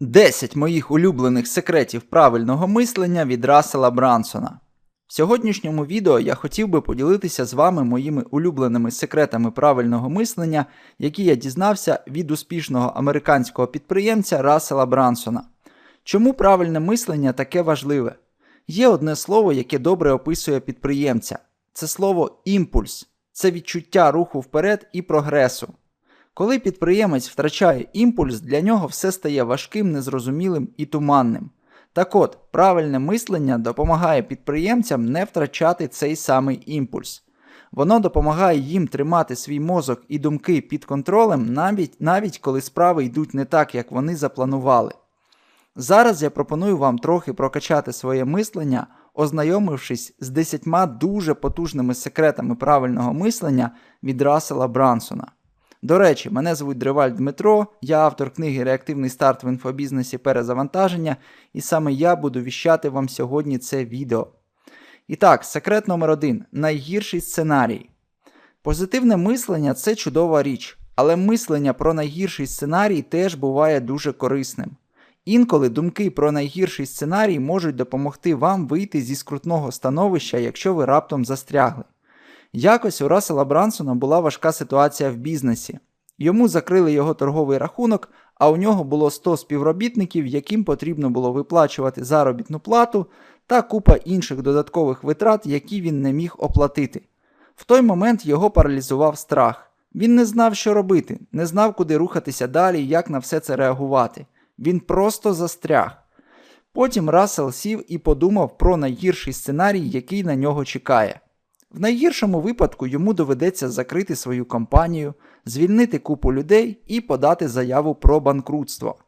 10 моїх улюблених секретів правильного мислення від Рассела Брансона. В сьогоднішньому відео я хотів би поділитися з вами моїми улюбленими секретами правильного мислення, які я дізнався від успішного американського підприємця Рассела Брансона. Чому правильне мислення таке важливе? Є одне слово, яке добре описує підприємця. Це слово імпульс, це відчуття руху вперед і прогресу. Коли підприємець втрачає імпульс, для нього все стає важким, незрозумілим і туманним. Так от, правильне мислення допомагає підприємцям не втрачати цей самий імпульс. Воно допомагає їм тримати свій мозок і думки під контролем, навіть, навіть коли справи йдуть не так, як вони запланували. Зараз я пропоную вам трохи прокачати своє мислення, ознайомившись з 10 дуже потужними секретами правильного мислення від Рассела Брансона. До речі, мене звуть Дриваль Дмитро, я автор книги Реактивний старт в інфобізнесі перезавантаження, і саме я буду віщати вам сьогодні це відео. І так, секрет номер один найгірший сценарій. Позитивне мислення це чудова річ, але мислення про найгірший сценарій теж буває дуже корисним. Інколи думки про найгірший сценарій можуть допомогти вам вийти зі скрутного становища, якщо ви раптом застрягли. Якось у Рассела Брансона була важка ситуація в бізнесі. Йому закрили його торговий рахунок, а у нього було 100 співробітників, яким потрібно було виплачувати заробітну плату та купа інших додаткових витрат, які він не міг оплатити. В той момент його паралізував страх. Він не знав, що робити, не знав, куди рухатися далі як на все це реагувати. Він просто застряг. Потім Рассел сів і подумав про найгірший сценарій, який на нього чекає. В найгіршому випадку йому доведеться закрити свою компанію, звільнити купу людей і подати заяву про банкрутство.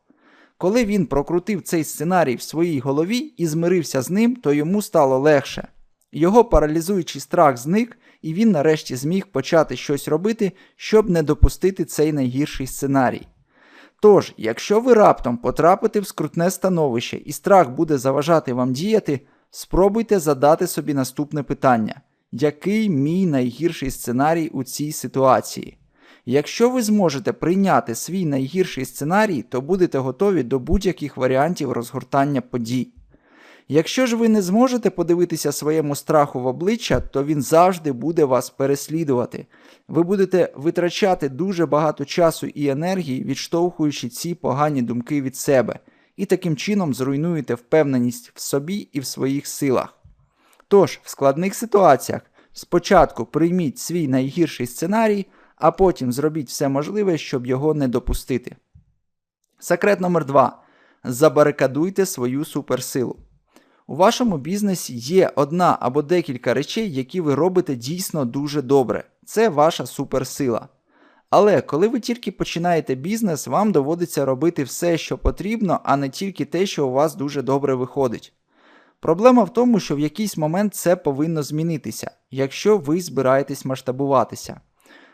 Коли він прокрутив цей сценарій в своїй голові і змирився з ним, то йому стало легше. Його паралізуючий страх зник, і він нарешті зміг почати щось робити, щоб не допустити цей найгірший сценарій. Тож, якщо ви раптом потрапите в скрутне становище і страх буде заважати вам діяти, спробуйте задати собі наступне питання який мій найгірший сценарій у цій ситуації. Якщо ви зможете прийняти свій найгірший сценарій, то будете готові до будь-яких варіантів розгортання подій. Якщо ж ви не зможете подивитися своєму страху в обличчя, то він завжди буде вас переслідувати. Ви будете витрачати дуже багато часу і енергії, відштовхуючи ці погані думки від себе, і таким чином зруйнуєте впевненість в собі і в своїх силах. Тож, в складних ситуаціях спочатку прийміть свій найгірший сценарій, а потім зробіть все можливе, щоб його не допустити. Секрет номер 2. Забарикадуйте свою суперсилу. У вашому бізнесі є одна або декілька речей, які ви робите дійсно дуже добре. Це ваша суперсила. Але коли ви тільки починаєте бізнес, вам доводиться робити все, що потрібно, а не тільки те, що у вас дуже добре виходить. Проблема в тому, що в якийсь момент це повинно змінитися, якщо ви збираєтесь масштабуватися.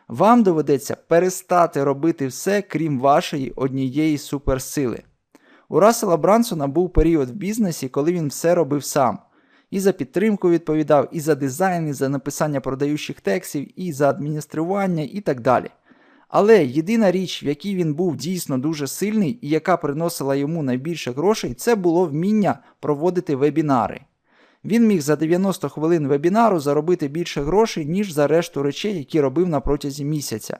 Вам доведеться перестати робити все, крім вашої однієї суперсили. У Рассела Брансона був період в бізнесі, коли він все робив сам. І за підтримку відповідав, і за дизайн, і за написання продаючих текстів, і за адміністрування, і так далі. Але єдина річ, в якій він був дійсно дуже сильний і яка приносила йому найбільше грошей, це було вміння проводити вебінари. Він міг за 90 хвилин вебінару заробити більше грошей, ніж за решту речей, які робив на протязі місяця.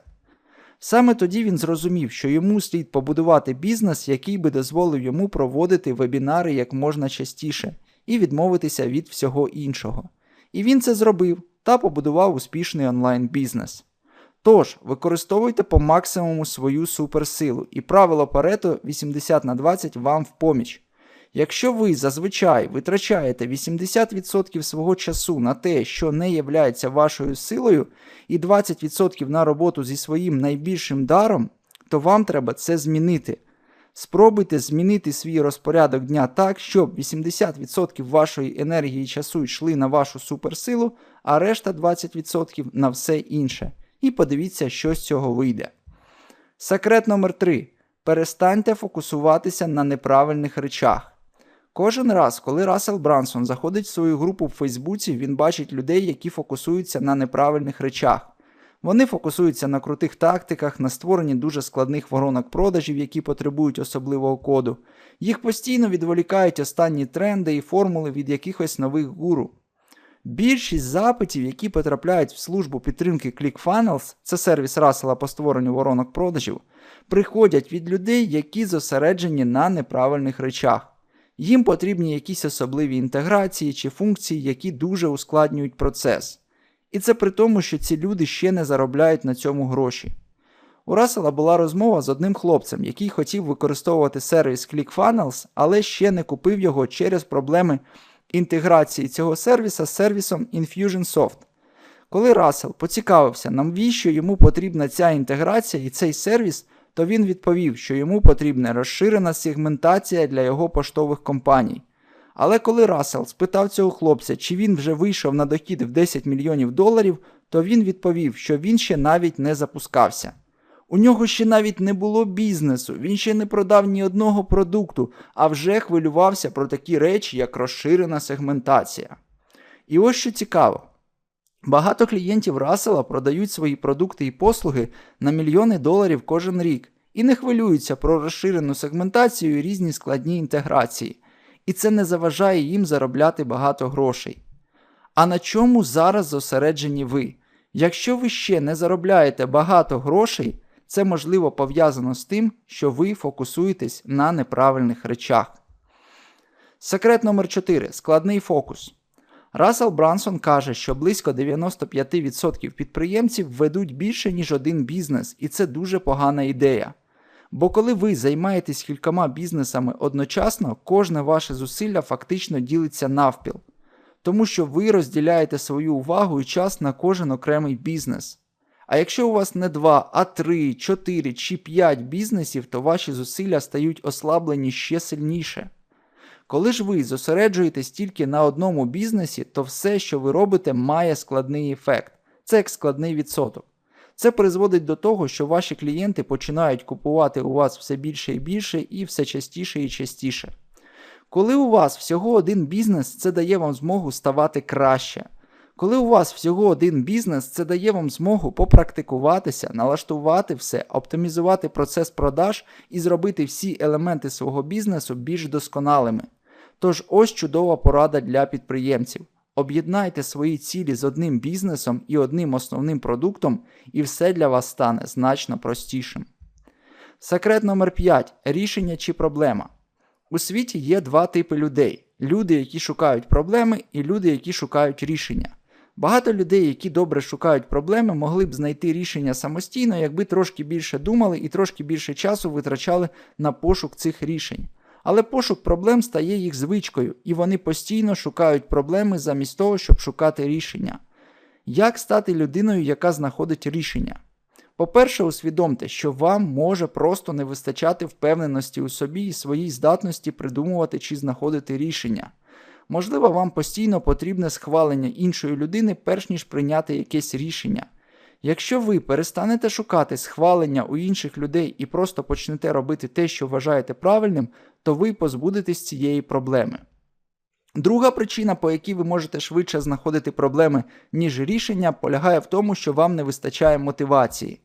Саме тоді він зрозумів, що йому слід побудувати бізнес, який би дозволив йому проводити вебінари як можна частіше, і відмовитися від всього іншого. І він це зробив та побудував успішний онлайн-бізнес. Тож, використовуйте по максимуму свою суперсилу, і правило Парето 80 на 20 вам в поміч. Якщо ви зазвичай витрачаєте 80% свого часу на те, що не являється вашою силою, і 20% на роботу зі своїм найбільшим даром, то вам треба це змінити. Спробуйте змінити свій розпорядок дня так, щоб 80% вашої енергії часу йшли на вашу суперсилу, а решта 20% на все інше і подивіться, що з цього вийде. Секрет номер 3. Перестаньте фокусуватися на неправильних речах. Кожен раз, коли Рассел Брансон заходить в свою групу в Фейсбуці, він бачить людей, які фокусуються на неправильних речах. Вони фокусуються на крутих тактиках, на створенні дуже складних воронок продажів, які потребують особливого коду. Їх постійно відволікають останні тренди і формули від якихось нових гуру. Більшість запитів, які потрапляють в службу підтримки ClickFunnels, це сервіс Рассела по створенню воронок продажів, приходять від людей, які зосереджені на неправильних речах. Їм потрібні якісь особливі інтеграції чи функції, які дуже ускладнюють процес. І це при тому, що ці люди ще не заробляють на цьому гроші. У Рассела була розмова з одним хлопцем, який хотів використовувати сервіс ClickFunnels, але ще не купив його через проблеми інтеграції цього сервіса з сервісом Infusionsoft. Коли Рассел поцікавився, навіщо йому потрібна ця інтеграція і цей сервіс, то він відповів, що йому потрібна розширена сегментація для його поштових компаній. Але коли Рассел спитав цього хлопця, чи він вже вийшов на дохід в 10 мільйонів доларів, то він відповів, що він ще навіть не запускався. У нього ще навіть не було бізнесу, він ще не продав ні одного продукту, а вже хвилювався про такі речі, як розширена сегментація. І ось що цікаво. Багато клієнтів Рассела продають свої продукти і послуги на мільйони доларів кожен рік і не хвилюються про розширену сегментацію і різні складні інтеграції. І це не заважає їм заробляти багато грошей. А на чому зараз зосереджені ви? Якщо ви ще не заробляєте багато грошей, це можливо пов'язано з тим, що ви фокусуєтесь на неправильних речах. Секрет номер 4 складний фокус. Рассел Брансон каже, що близько 95% підприємців ведуть більше, ніж один бізнес, і це дуже погана ідея. Бо коли ви займаєтесь кількома бізнесами одночасно, кожне ваше зусилля фактично ділиться навпіл, тому що ви розділяєте свою увагу і час на кожен окремий бізнес. А якщо у вас не два, а три, чотири чи п'ять бізнесів, то ваші зусилля стають ослаблені ще сильніше. Коли ж ви зосереджуєтесь тільки на одному бізнесі, то все, що ви робите, має складний ефект. Це як складний відсоток. Це призводить до того, що ваші клієнти починають купувати у вас все більше і більше і все частіше і частіше. Коли у вас всього один бізнес, це дає вам змогу ставати краще. Коли у вас всього один бізнес, це дає вам змогу попрактикуватися, налаштувати все, оптимізувати процес продаж і зробити всі елементи свого бізнесу більш досконалими. Тож ось чудова порада для підприємців. Об'єднайте свої цілі з одним бізнесом і одним основним продуктом, і все для вас стане значно простішим. Секрет номер 5. Рішення чи проблема. У світі є два типи людей: люди, які шукають проблеми, і люди, які шукають рішення. Багато людей, які добре шукають проблеми, могли б знайти рішення самостійно, якби трошки більше думали і трошки більше часу витрачали на пошук цих рішень. Але пошук проблем стає їх звичкою, і вони постійно шукають проблеми замість того, щоб шукати рішення. Як стати людиною, яка знаходить рішення? По-перше, усвідомте, що вам може просто не вистачати впевненості у собі і своїй здатності придумувати чи знаходити рішення. Можливо, вам постійно потрібне схвалення іншої людини, перш ніж прийняти якесь рішення. Якщо ви перестанете шукати схвалення у інших людей і просто почнете робити те, що вважаєте правильним, то ви позбудетесь цієї проблеми. Друга причина, по якій ви можете швидше знаходити проблеми, ніж рішення, полягає в тому, що вам не вистачає мотивації.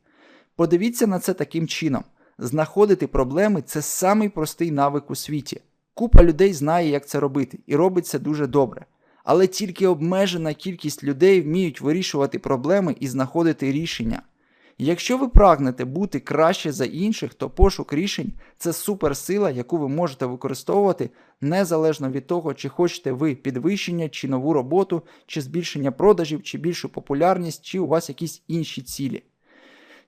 Подивіться на це таким чином: знаходити проблеми це самий простий навик у світі. Купа людей знає, як це робити, і робить це дуже добре. Але тільки обмежена кількість людей вміють вирішувати проблеми і знаходити рішення. Якщо ви прагнете бути краще за інших, то пошук рішень це суперсила, яку ви можете використовувати незалежно від того, чи хочете ви підвищення, чи нову роботу, чи збільшення продажів, чи більшу популярність, чи у вас якісь інші цілі.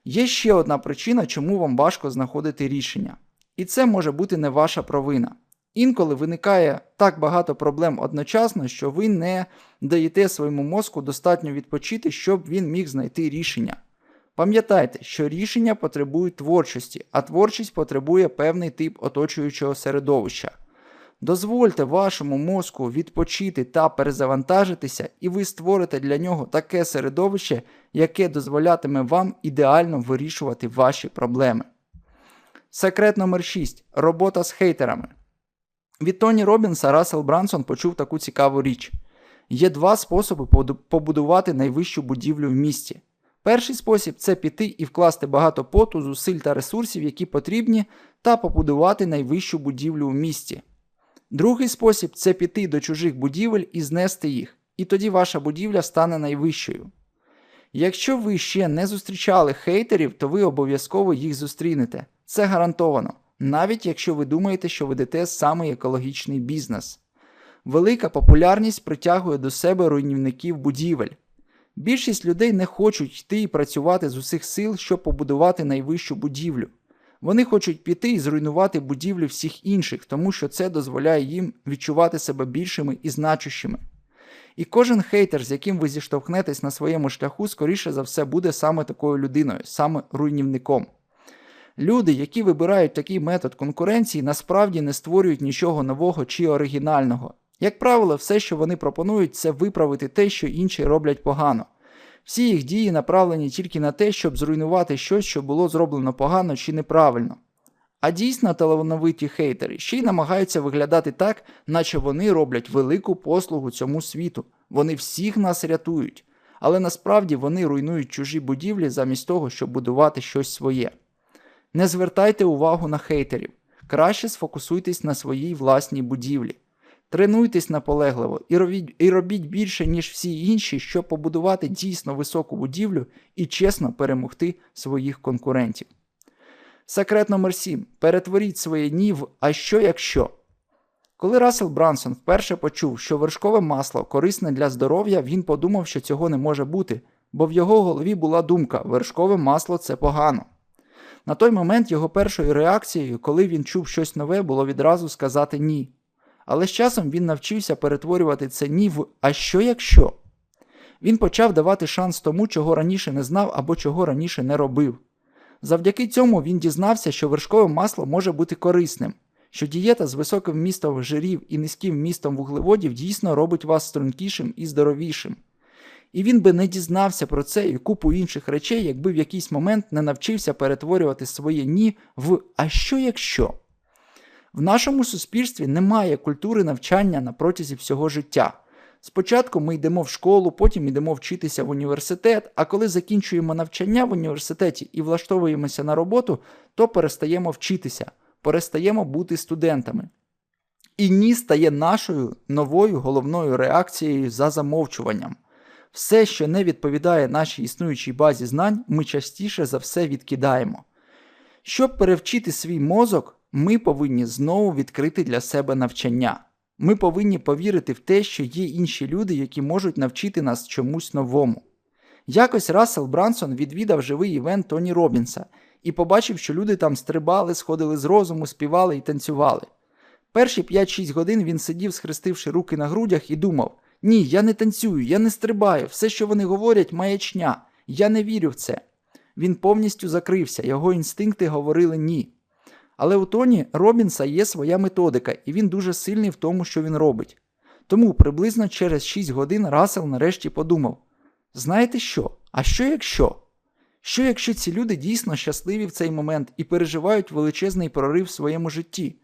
Є ще одна причина, чому вам важко знаходити рішення. І це може бути не ваша провина. Інколи виникає так багато проблем одночасно, що ви не даєте своєму мозку достатньо відпочити, щоб він міг знайти рішення. Пам'ятайте, що рішення потребують творчості, а творчість потребує певний тип оточуючого середовища. Дозвольте вашому мозку відпочити та перезавантажитися, і ви створите для нього таке середовище, яке дозволятиме вам ідеально вирішувати ваші проблеми. Секрет номер 6. Робота з хейтерами. Від Тоні Робінса Рассел Брансон почув таку цікаву річ: є два способи побудувати найвищу будівлю в місті. Перший спосіб це піти і вкласти багато поту, зусиль та ресурсів, які потрібні, та побудувати найвищу будівлю у місті. Другий спосіб це піти до чужих будівель і знести їх, і тоді ваша будівля стане найвищою. Якщо ви ще не зустрічали хейтерів, то ви обов'язково їх зустрінете. Це гарантовано, навіть якщо ви думаєте, що ведете самий екологічний бізнес. Велика популярність притягує до себе руйнівників будівель. Більшість людей не хочуть йти і працювати з усіх сил, щоб побудувати найвищу будівлю. Вони хочуть піти і зруйнувати будівлі всіх інших, тому що це дозволяє їм відчувати себе більшими і значущими. І кожен хейтер, з яким ви зіштовхнетесь на своєму шляху, скоріше за все буде саме такою людиною, саме руйнівником. Люди, які вибирають такий метод конкуренції, насправді не створюють нічого нового чи оригінального. Як правило, все, що вони пропонують, це виправити те, що інші роблять погано. Всі їх дії направлені тільки на те, щоб зруйнувати щось, що було зроблено погано чи неправильно. А дійсно талановиті хейтери ще й намагаються виглядати так, наче вони роблять велику послугу цьому світу. Вони всіх нас рятують, але насправді вони руйнують чужі будівлі замість того, щоб будувати щось своє. Не звертайте увагу на хейтерів, краще сфокусуйтесь на своїй власній будівлі. Тренуйтесь наполегливо і робіть, і робіть більше, ніж всі інші, щоб побудувати дійсно високу будівлю і чесно перемогти своїх конкурентів. Секрет номер 7. Перетворіть своє ні в а що якщо. Коли Рассел Брансон вперше почув, що вершкове масло корисне для здоров'я, він подумав, що цього не може бути, бо в його голові була думка: вершкове масло це погано. На той момент його першою реакцією, коли він чув щось нове, було відразу сказати ні. Але з часом він навчився перетворювати це ні в а що якщо. Він почав давати шанс тому, чого раніше не знав або чого раніше не робив. Завдяки цьому він дізнався, що вершкове масло може бути корисним, що дієта з високим вмістом жирів і низьким вмістом вуглеводів дійсно робить вас стрункішим і здоровішим. І він би не дізнався про це і купу інших речей, якби в якийсь момент не навчився перетворювати своє ні в а що якщо. В нашому суспільстві немає культури навчання на протязі всього життя. Спочатку ми йдемо в школу, потім йдемо вчитися в університет, а коли закінчуємо навчання в університеті і влаштовуємося на роботу, то перестаємо вчитися, перестаємо бути студентами. І ні стає нашою новою головною реакцією за замовчуванням. Все, що не відповідає нашій існуючій базі знань, ми частіше за все відкидаємо. Щоб перевчити свій мозок, ми повинні знову відкрити для себе навчання. Ми повинні повірити в те, що є інші люди, які можуть навчити нас чомусь новому. Якось Рассел Брансон відвідав живий івент Тоні Робінса і побачив, що люди там стрибали, сходили з розуму, співали і танцювали. Перші 5-6 годин він сидів, схрестивши руки на грудях, і думав: Ні, я не танцюю, я не стрибаю, все, що вони говорять, маячня, я не вірю в це. Він повністю закрився, його інстинкти говорили ні. Але у Тоні Робінса є своя методика, і він дуже сильний в тому, що він робить. Тому приблизно через 6 годин Рассел нарешті подумав: знаєте що? А що якщо? Що якщо ці люди дійсно щасливі в цей момент і переживають величезний прорив в своєму житті?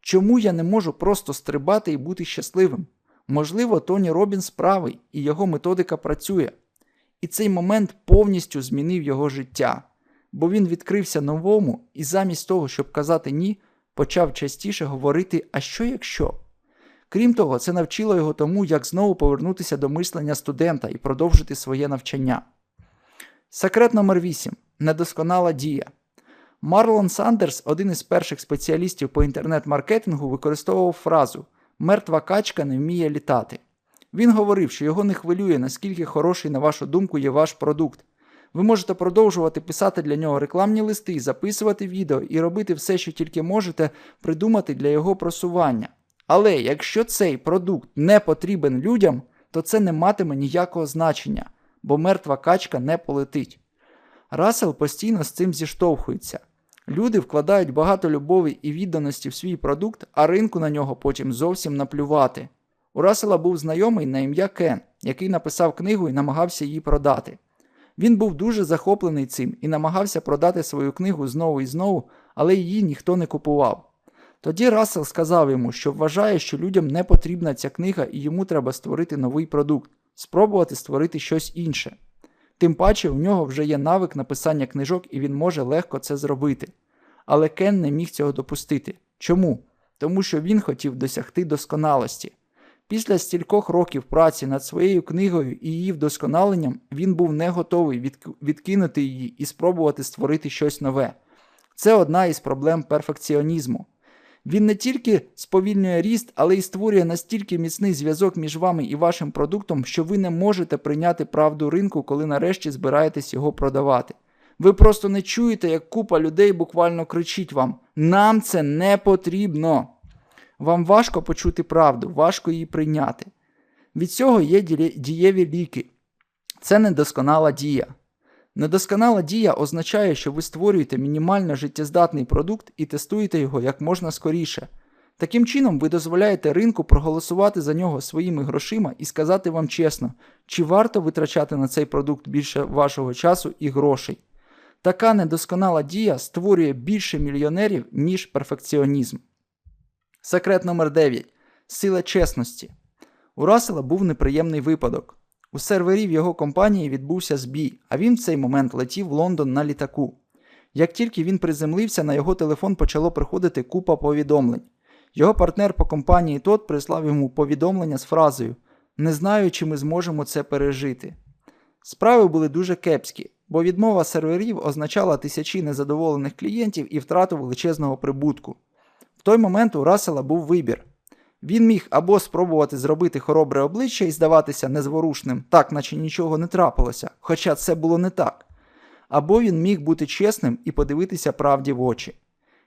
Чому я не можу просто стрибати і бути щасливим? Можливо, Тоні Робінс правий, і його методика працює. І цей момент повністю змінив його життя бо він відкрився новому і замість того, щоб казати ні, почав частіше говорити А що якщо? Крім того, це навчило його тому, як знову повернутися до мислення студента і продовжити своє навчання. Секрет номер 8. Недосконала дія. Марлон Сандерс, один із перших спеціалістів по інтернет-маркетингу, використовував фразу Мертва качка не вміє літати. Він говорив, що його не хвилює, наскільки хороший, на вашу думку, є ваш продукт. Ви можете продовжувати писати для нього рекламні листи, записувати відео і робити все, що тільки можете придумати для його просування. Але якщо цей продукт не потрібен людям, то це не матиме ніякого значення, бо мертва качка не полетить. Рассел постійно з цим зіштовхується. Люди вкладають багато любові і відданості в свій продукт, а ринку на нього потім зовсім наплювати. У Рассела був знайомий на ім'я Кен, який написав книгу і намагався її продати. Він був дуже захоплений цим і намагався продати свою книгу знову і знову, але її ніхто не купував. Тоді Рассел сказав йому, що вважає, що людям не потрібна ця книга і йому треба створити новий продукт, спробувати створити щось інше. Тим паче, у нього вже є навик написання книжок і він може легко це зробити. Але Кен не міг цього допустити. Чому? Тому що він хотів досягти досконалості. Після стількох років праці над своєю книгою і її вдосконаленням він був не готовий відкинути її і спробувати створити щось нове. Це одна із проблем перфекціонізму. Він не тільки сповільнює ріст, але й створює настільки міцний зв'язок між вами і вашим продуктом, що ви не можете прийняти правду ринку, коли нарешті збираєтесь його продавати. Ви просто не чуєте, як купа людей буквально кричить вам: нам це не потрібно. Вам важко почути правду, важко її прийняти. Від цього є дієві ліки. Це недосконала дія. Недосконала дія означає, що ви створюєте мінімально життєздатний продукт і тестуєте його як можна скоріше. Таким чином, ви дозволяєте ринку проголосувати за нього своїми грошима і сказати вам чесно, чи варто витрачати на цей продукт більше вашого часу і грошей. Така недосконала дія створює більше мільйонерів, ніж перфекціонізм. Секрет номер 9. Сила чесності. У Рассела був неприємний випадок. У серверів його компанії відбувся збій, а він в цей момент летів в Лондон на літаку. Як тільки він приземлився, на його телефон почало приходити купа повідомлень. Його партнер по компанії тот прислав йому повідомлення з фразою Не знаю, чи ми зможемо це пережити. Справи були дуже кепські, бо відмова серверів означала тисячі незадоволених клієнтів і втрату величезного прибутку. В той момент у Рассела був вибір. Він міг або спробувати зробити хоробре обличчя і здаватися незворушним, так наче нічого не трапилося, хоча це було не так. Або він міг бути чесним і подивитися правді в очі.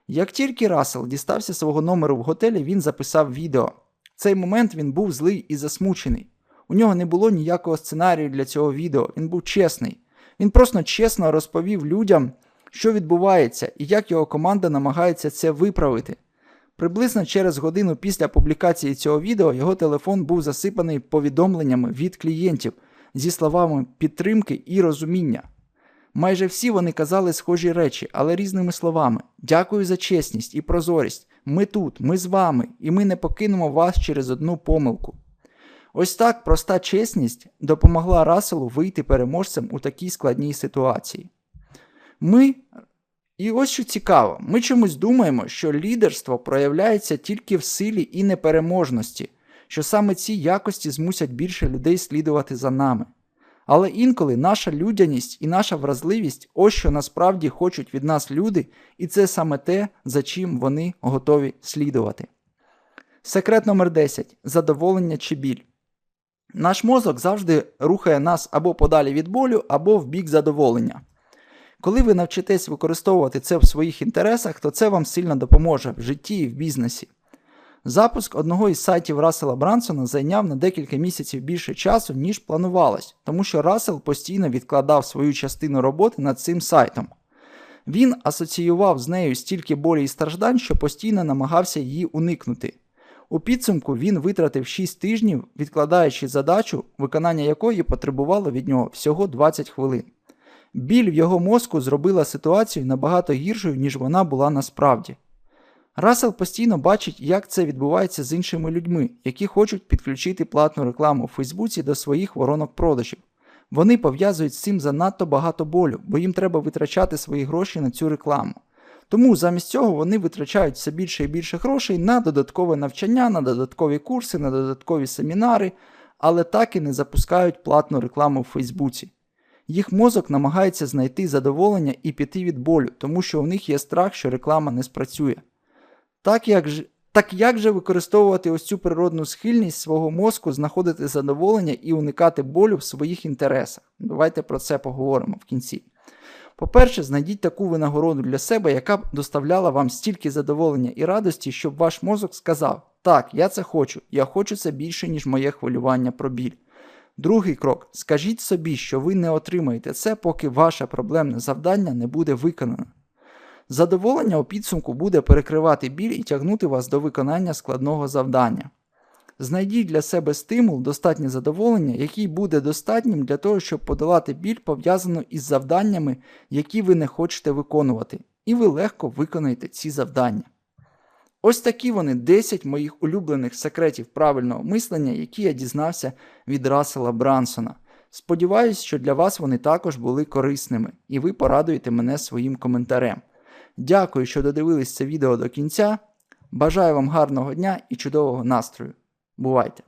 Як тільки Рассел дістався свого номеру в готелі, він записав відео. В цей момент він був злий і засмучений. У нього не було ніякого сценарію для цього відео, він був чесний. Він просто чесно розповів людям, що відбувається і як його команда намагається це виправити. Приблизно через годину після публікації цього відео його телефон був засипаний повідомленнями від клієнтів зі словами підтримки і розуміння. Майже всі вони казали схожі речі, але різними словами: Дякую за чесність і прозорість. Ми тут, ми з вами, і ми не покинемо вас через одну помилку. Ось так проста чесність допомогла Расселу вийти переможцем у такій складній ситуації. Ми, і ось що цікаво, ми чомусь думаємо, що лідерство проявляється тільки в силі і непереможності, що саме ці якості змусять більше людей слідувати за нами. Але інколи наша людяність і наша вразливість ось що насправді хочуть від нас люди, і це саме те, за чим вони готові слідувати. Секрет номер 10. Задоволення чи біль. Наш мозок завжди рухає нас або подалі від болю, або в бік задоволення. Коли ви навчитесь використовувати це в своїх інтересах, то це вам сильно допоможе в житті і в бізнесі. Запуск одного із сайтів Рассела Брансона зайняв на декілька місяців більше часу, ніж планувалось, тому що Рассел постійно відкладав свою частину роботи над цим сайтом. Він асоціював з нею стільки болі і страждань, що постійно намагався її уникнути. У підсумку він витратив 6 тижнів, відкладаючи задачу, виконання якої потребувало від нього всього 20 хвилин. Біль в його мозку зробила ситуацію набагато гіршою, ніж вона була насправді. Рассел постійно бачить, як це відбувається з іншими людьми, які хочуть підключити платну рекламу в Фейсбуці до своїх воронок продажів. Вони пов'язують з цим занадто багато болю, бо їм треба витрачати свої гроші на цю рекламу. Тому замість цього вони витрачають все більше і більше грошей на додаткове навчання, на додаткові курси, на додаткові семінари, але так і не запускають платну рекламу в Фейсбуці. Їх мозок намагається знайти задоволення і піти від болю, тому що у них є страх, що реклама не спрацює. Так як ж, так як же використовувати ось цю природну схильність свого мозку, знаходити задоволення і уникати болю в своїх інтересах? Давайте про це поговоримо в кінці. По-перше, знайдіть таку винагороду для себе, яка б доставляла вам стільки задоволення і радості, щоб ваш мозок сказав: Так, я це хочу, я хочу це більше, ніж моє хвилювання про біль. Другий крок: скажіть собі, що ви не отримаєте це, поки ваше проблемне завдання не буде виконано. Задоволення у підсумку буде перекривати біль і тягнути вас до виконання складного завдання. Знайдіть для себе стимул, достатнє задоволення, який буде достатнім для того, щоб подолати біль, пов'язану із завданнями, які ви не хочете виконувати, і ви легко виконаєте ці завдання. Ось такі вони 10 моїх улюблених секретів правильного мислення, які я дізнався від Рассела Брансона. Сподіваюсь, що для вас вони також були корисними, і ви порадуєте мене своїм коментарем. Дякую, що додивились це відео до кінця. Бажаю вам гарного дня і чудового настрою. Бувайте!